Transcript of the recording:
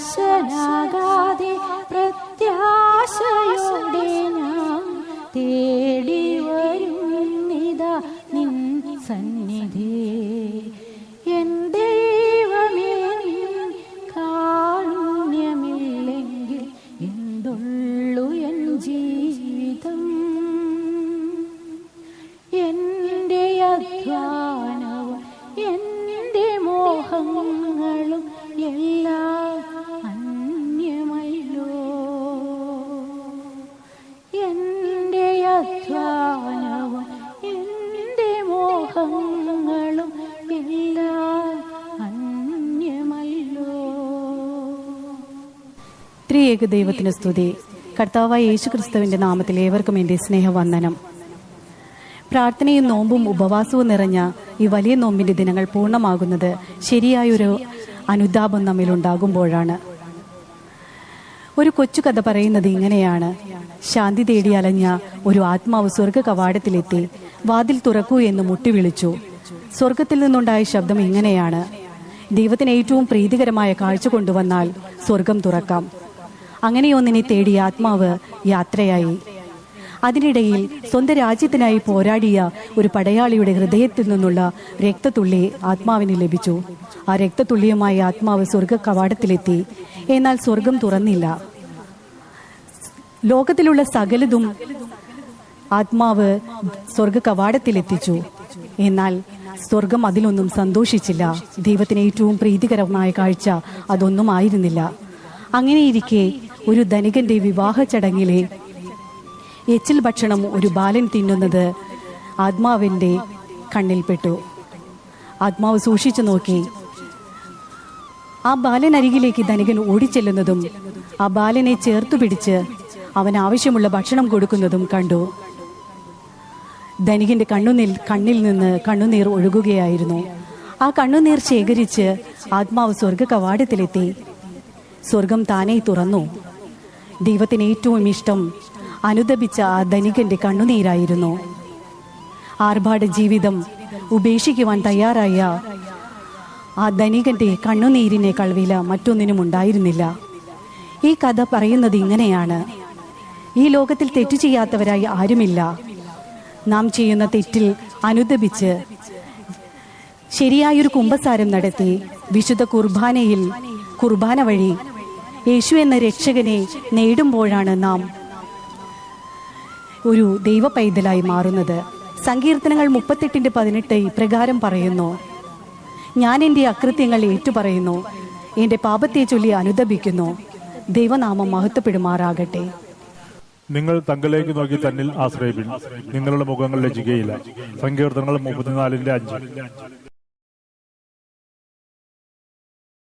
നിരാശനാകാതെ പ്രത്യാശയോടെ ഞാൻ തേടി വരുന്നിതാ നിൻ സന്നിധി ത്രിയേക ദൈവത്തിന് സ്തുതി. കർത്താവായ യേശു ക്രിസ്തുവിന്റെ നാമത്തിൽ ഏവർക്കും എന്റെ സ്നേഹവന്ദനം. പ്രാർത്ഥനയും നോമ്പും ഉപവാസവും നിറഞ്ഞ ഈ വലിയ നോമ്പിന്റെ ദിനങ്ങൾ പൂർണമാകുന്നത് ശരിയായൊരു അനുതാപം നമ്മിലുണ്ടാകുമ്പോഴാണ് ഒരു കൊച്ചു കഥ പറയുന്നത് ഇങ്ങനെയാണ്. ശാന്തി തേടി അലഞ്ഞ ഒരു ആത്മാവ് സ്വർഗ കവാടത്തിലെത്തി. വാതിൽ തുറക്കൂ എന്ന് മുട്ടി വിളിച്ചു. സ്വർഗത്തിൽ നിന്നുണ്ടായ ശബ്ദം ഇങ്ങനെയാണ്. ദൈവത്തിന് ഏറ്റവും പ്രീതികരമായ കാഴ്ച കൊണ്ടുവന്നാൽ സ്വർഗം തുറക്കാം. അങ്ങനെയൊന്നിനെ തേടി ആത്മാവ് യാത്രയായി. അതിനിടയിൽ സ്വന്തം രാജ്യത്തിനായി പോരാടിയ ഒരു പടയാളിയുടെ ഹൃദയത്തിൽ നിന്നുള്ള രക്തത്തുള്ളി ആത്മാവിന് ലഭിച്ചു. ആ രക്തത്തുള്ളിയുമായി ആത്മാവ് സ്വർഗ കവാടത്തിലെത്തി എന്നാൽ സ്വർഗം തുറന്നില്ല. ലോകത്തിലുള്ള സകലതും ആത്മാവ് സ്വർഗ കവാടത്തിലെത്തിച്ചു എന്നാൽ സ്വർഗം അതിലൊന്നും സന്തോഷിച്ചില്ല. ദൈവത്തിന് ഏറ്റവും പ്രീതികരമായ കാഴ്ച അതൊന്നും ആയിരുന്നില്ല. അങ്ങനെയിരിക്കെ ഒരു ധനികന്റെ വിവാഹ ചടങ്ങിലെ എച്ചിൽ ഭക്ഷണം ഒരു ബാലൻ തിന്നുന്നത് ആത്മാവിന്റെ കണ്ണിൽപ്പെട്ടു. ആത്മാവ് സൂക്ഷിച്ചു നോക്കി. ആ ബാലൻ അരികിലേക്ക് ധനികൻ ഓടിച്ചെല്ലുന്നതും ആ ബാലനെ ചേർത്തു പിടിച്ച് അവൻ ആവശ്യമുള്ള ഭക്ഷണം കൊടുക്കുന്നതും കണ്ടു. ധനികന്റെ കണ്ണുനീർ കണ്ണിൽ നിന്ന് കണ്ണുനീർ ഒഴുകുകയായിരുന്നു. ആ കണ്ണുനീർ ശേഖരിച്ച് ആത്മാവ് സ്വർഗ കവാടത്തിലെത്തി സ്വർഗം താനേ തുറന്നു. ദൈവത്തിന് ഏറ്റവും ഇഷ്ടം അനുദപിച്ച ആ ധനികന്റെ കണ്ണുനീരായിരുന്നു. ആർഭാട ജീവിതം ഉപേക്ഷിക്കുവാൻ തയ്യാറായ ആ ധനികന്റെ കണ്ണുനീരിനേക്കാൾ വില മറ്റൊന്നിനും ഉണ്ടായിരുന്നില്ല. ഈ കഥ പറയുന്നത് ഇങ്ങനെയാണ്. ഈ ലോകത്തിൽ തെറ്റു ചെയ്യാത്തവരായി ആരുമില്ല. നാം ചെയ്യുന്ന തെറ്റിൽ അനുദപിച്ച് ശരിയായൊരു കുമ്പസാരം നടത്തി വിശുദ്ധ കുർബാനയിൽ കുർബാന വഴി യേശു എന്ന രക്ഷകനെ നേടുമ്പോഴാണ് നാം ഒരു ദൈവ പൈതലായി മാറുന്നത്. സങ്കീർത്തനങ്ങൾ മുപ്പത്തെട്ടിന്റെ പതിനെട്ട് ഇപ്രകാരം പറയുന്നു. ഞാൻ എന്റെ അകൃത്യങ്ങൾ ഏറ്റുപറയുന്നു. എന്റെ പാപത്തെ ചൊല്ലി അനുദപിക്കുന്നു. ദൈവനാമം മഹത്വപ്പെടുമാറാകട്ടെ. നിങ്ങൾ തങ്കലേക്ക് നോക്കി തന്നിൽ ആശ്രയിപ്പിൻ. നിങ്ങളുടെ മുഖങ്ങൾ ലജിക്കയില്ല സങ്കീർത്തനങ്ങൾ മുപ്പത്തിനാലിന്റെ അഞ്ച്.